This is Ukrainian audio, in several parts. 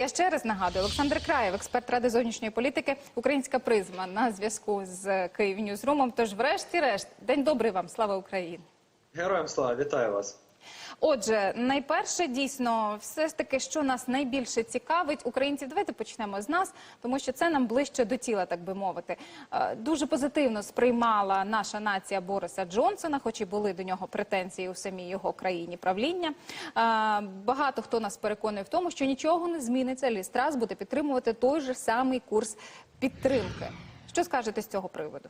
Я ще раз нагадую, Олександр Краєв, експерт ради зовнішньої політики, українська призма на зв'язку з Київ Ньюзрумом. Тож, врешті-решт, день добрий вам, слава Україні. Героям слава, вітаю вас. Отже, найперше дійсно, все ж таки, що нас найбільше цікавить, українців. Давайте почнемо з нас, тому що це нам ближче до тіла, так би мовити. Е, Дуже позитивно сприймала наша нація Бориса Джонсона, хоч і були до нього претензії у самій його країні правління. Е, Багато хто нас переконує в тому, що нічого не зміниться. Лістрас буде підтримувати той же самий курс підтримки. Що скажете з цього приводу?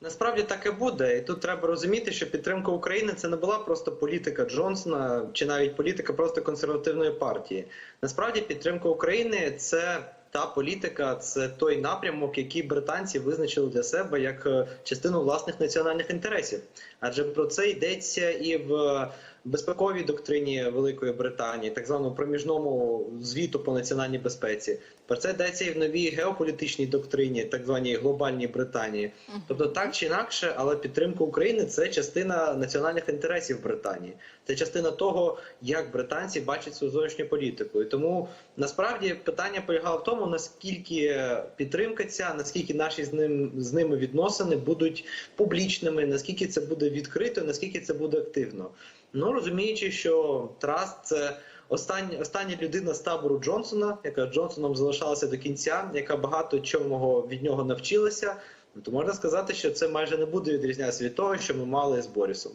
Насправді так і буде, і тут треба розуміти, що підтримка України це не була просто політика Джонсона чи навіть політика просто консервативної партії. Насправді підтримка України це та політика, це той напрямок, який британці визначили для себе як е, частину власних національних інтересів. Адже про це йдеться і в безпековій доктрині Великої Британії, так званому проміжному звіту по національній безпеці. Про це йдеться і в новій геополітичній доктрині, так званій глобальній Британії. Тобто, так чи інакше, але підтримка України це частина національних інтересів Британії. Це частина того, як британці бачать свою зовнішню політику. І тому насправді питання полягало в тому, наскільки підтримка ця, наскільки наші з ним з ними відносини будуть публічними, наскільки це буде відкрито, наскільки це буде активно. Ну розуміючи, що Траст це остання остання людина з табору Джонсона, яка Джонсоном залишалася до кінця, яка багато чого від нього навчилася. Ну, То можна сказати, що це майже не буде відрізнятися від того, що ми мали з Борисом.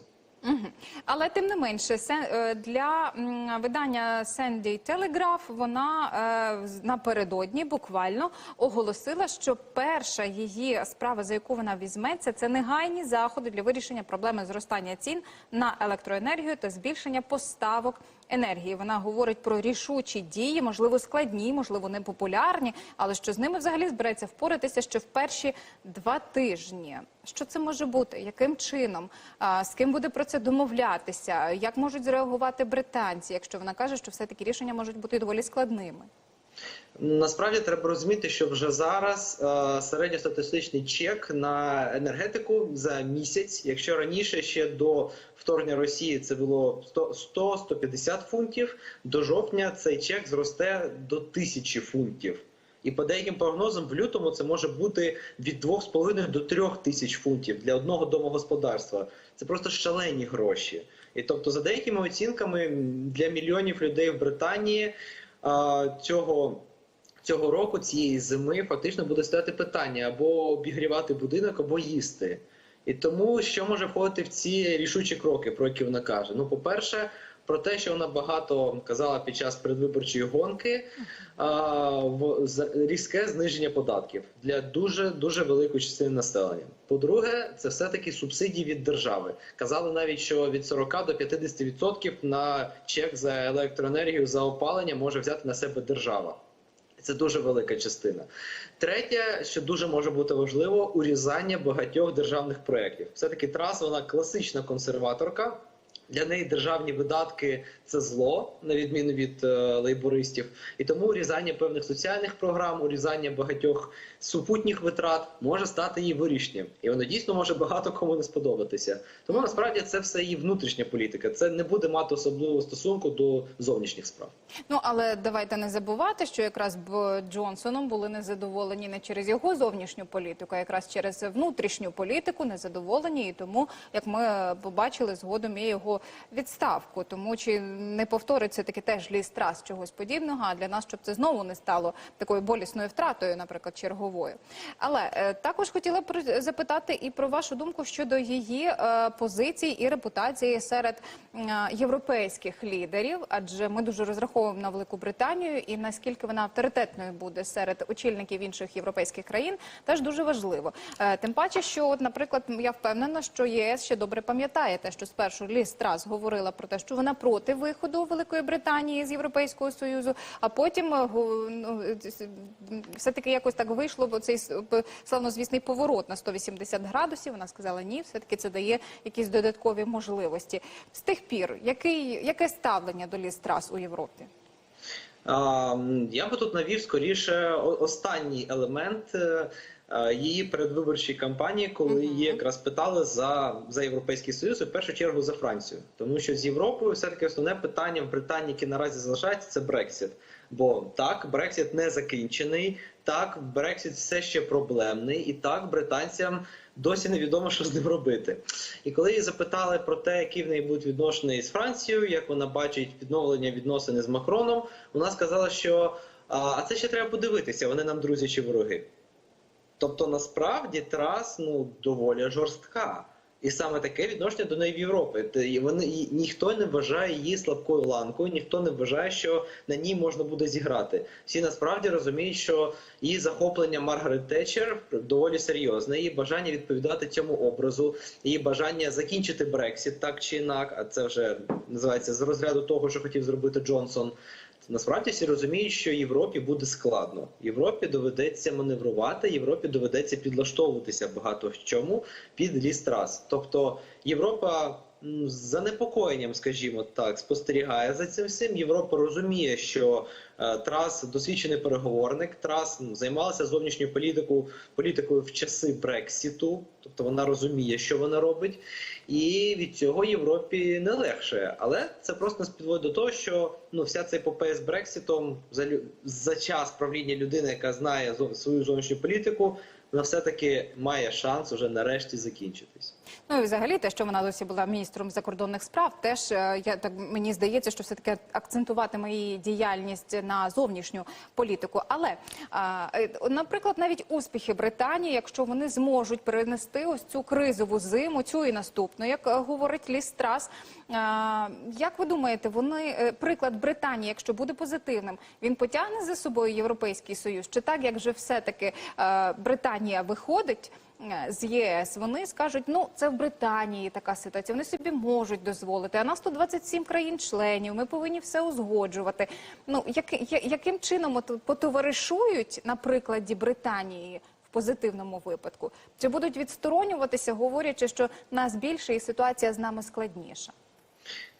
Але тим не менше, е, для видання Sandy Telegraph вона е, напередодні буквально оголосила, що перша її справа, за яку вона візьметься, це негайні заходи для вирішення проблеми зростання цін на електроенергію та збільшення поставок енергії. Вона говорить про рішучі дії, можливо, складні, можливо, непопулярні, але що з ними взагалі збирається впоратися ще в перші два тижні. Що це може бути? Яким чином? З ким буде про це домовлятися? Як можуть зреагувати британці, якщо вона каже, що все таки рішення можуть бути доволі складними? Насправді треба розуміти, що вже зараз е, середньостатистичний чек на енергетику за місяць, якщо раніше ще до вторгнення Росії це було 100-150 фунтів, до жовтня цей чек зросте до 1000 фунтів. І по деяким прогнозам в лютому це може бути від 2,5 до 3 тисяч фунтів для одного домогосподарства. Це просто шалені гроші. І тобто, за деякими оцінками для мільйонів людей в Британії цього. Цього року цієї зими фактично буде стояти питання або обігрівати будинок, або їсти. І тому що може входити в ці рішучі кроки, про які вона каже? Ну, по-перше, про те, що вона багато казала під час передвиборчої гонки, а, в різке зниження податків для дуже дуже великої частини населення. По-друге, це все таки субсидії від держави. Казали навіть, що від 40 до 50% на чек за електроенергію за опалення може взяти на себе держава. Це дуже велика частина. Третє, що дуже може бути важливо, урізання багатьох державних проєктів. Все таки Трас, вона класична консерваторка. Для неї державні видатки це зло, на відміну від е, лейбористів, і тому урізання певних соціальних програм, урізання багатьох супутніх витрат може стати її вирішенням, і воно дійсно може багато кому не сподобатися. Тому насправді це все її внутрішня політика. Це не буде мати особливого стосунку до зовнішніх справ. Ну але давайте не забувати, що якраз б Джонсоном були незадоволені не через його зовнішню політику, а якраз через внутрішню політику незадоволені, і тому, як ми побачили, згодом є його відставку. Тому чи не повториться таки теж ліс трас чогось подібного? А для нас, щоб це знову не стало такою болісною втратою, наприклад, черговою. Але е, також хотіла б запитати і про вашу думку щодо її е, позицій і репутації серед е, європейських лідерів, адже ми дуже розраховуємо на Велику Британію і наскільки вона авторитетною буде серед очільників інших європейських країн, теж дуже важливо. Е, Тим паче, що, наприклад, я впевнена, що єС ще добре пам'ятає те, що спершу Ліз Трас говорила про те, що вона проти виходу Великої Британії з Європейського союзу, а потім е, ну, е, все таки якось так вийшло, бо цей славнозвісний поворот на 180 градусів. Вона сказала ні, все таки це дає якісь додаткові можливості. З тих пір, яке ставлення до Ліз Трас у Європі? Я би тут навів скоріше останній елемент. Е, її передвиборчій кампанії, коли її якраз питали за, за європейський союз, і в першу чергу за Францію, тому що з Європою все таки основне питання в Британії, яке наразі залишається, це Брексіт. Бо так, Брексіт не закінчений, так, Брексіт все ще проблемний, і так британцям досі невідомо, що з ним робити. І коли її запитали про те, які в неї будуть відносини з Францією, як вона бачить відновлення відносини з Макроном, вона сказала, що а це ще треба подивитися, вони нам друзі чи вороги. Тобто, насправді Трас ну доволі жорстка. І саме таке відношення до неї в Європі. Вони ніхто не вважає її слабкою ланкою, ніхто не вважає, що на ній можна буде зіграти. Всі насправді розуміють, що її захоплення Маргарет Тетчер доволі серйозне. Її бажання відповідати цьому образу, її бажання закінчити Брексіт так чи інак. А це вже називається з розряду того, що хотів зробити Джонсон. Насправді всі розуміють, що Європі буде складно. Європі доведеться маневрувати, Європі доведеться підлаштовуватися багато в чому під ліс трас. Тобто Європа з занепокоєнням, скажімо так, спостерігає за цим всім. Європа розуміє, що е, Трас досвідчений переговорник. Трас ну, займалася зовнішньою політикою політикою в часи Брексіту, тобто вона розуміє, що вона робить, і від цього Європі не легше. Але це просто нас підводить до того, що ну вся ця епопея з Брексітом за за час правління людини, яка знає зо- свою зовнішню політику, вона все таки має шанс уже нарешті закінчитись. Ну і взагалі те, що вона досі була міністром закордонних справ, теж е, я так мені здається, що все таки акцентуватиме її діяльність на зовнішню політику. Але е, наприклад, навіть успіхи Британії, якщо вони зможуть перенести ось цю кризову зиму, цю і наступну, як е, говорить Ліс Трас, як ви думаєте, вони приклад Британії, якщо буде позитивним, він потягне за собою європейський союз? Чи так як же все таки Британія виходить? Е, з єС, вони скажуть, ну це в Британії така ситуація. Вони собі можуть дозволити. А нас тут 27 країн-членів. Ми повинні все узгоджувати. Ну як, я- яким чином от потоваришують на прикладі Британії в позитивному випадку? Чи будуть відсторонюватися, говорячи, що нас більше і ситуація з нами складніша?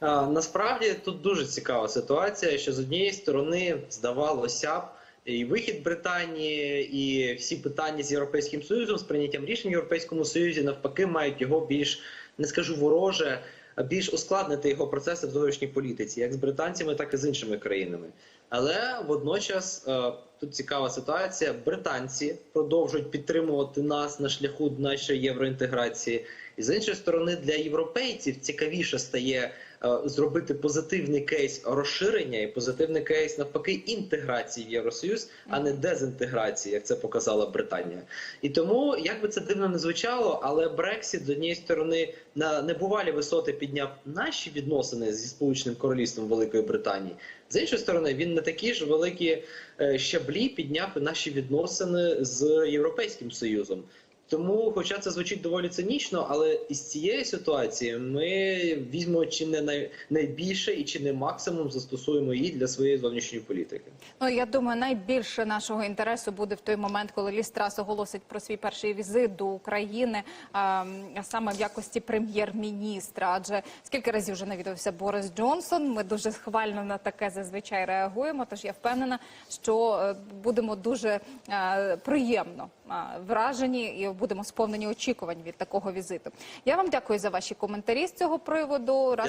А, Насправді тут дуже цікава ситуація, що з однієї сторони здавалося б. І вихід Британії, і всі питання з європейським союзом, з прийняттям рішень в європейському союзі, навпаки, мають його більш не скажу вороже, а більш ускладнити його процеси в зовнішній політиці, як з британцями, так і з іншими країнами. Але водночас е, тут цікава ситуація. Британці продовжують підтримувати нас на шляху нашої євроінтеграції. І з іншої сторони, для європейців цікавіше стає е, зробити позитивний кейс розширення і позитивний кейс навпаки інтеграції в Євросоюз, а не дезінтеграції, як це показала Британія. І тому, як би це дивно не звучало, але Брексіт з однієї сторони на небувалі висоти підняв наші відносини зі Сполученим Королівством Великої Британії. З іншої сторони, він на такі ж великі е, щаблі підняв наші відносини з Європейським Союзом. Тому, хоча це звучить доволі цинічно, але із цієї ситуації ми візьмемо чи не най, найбільше і чи не максимум застосуємо її для своєї зовнішньої політики. Ну я думаю, найбільше нашого інтересу буде в той момент, коли Ліс Трас оголосить про свій перший візит до України, а саме в якості прем'єр-міністра. Адже скільки разів вже навідався Борис Джонсон. Ми дуже схвально на таке зазвичай реагуємо. Тож я впевнена, що е, будемо дуже е, приємно вражені і будемо сповнені очікувань від такого візиту. Я вам дякую за ваші коментарі з цього приводу. Разом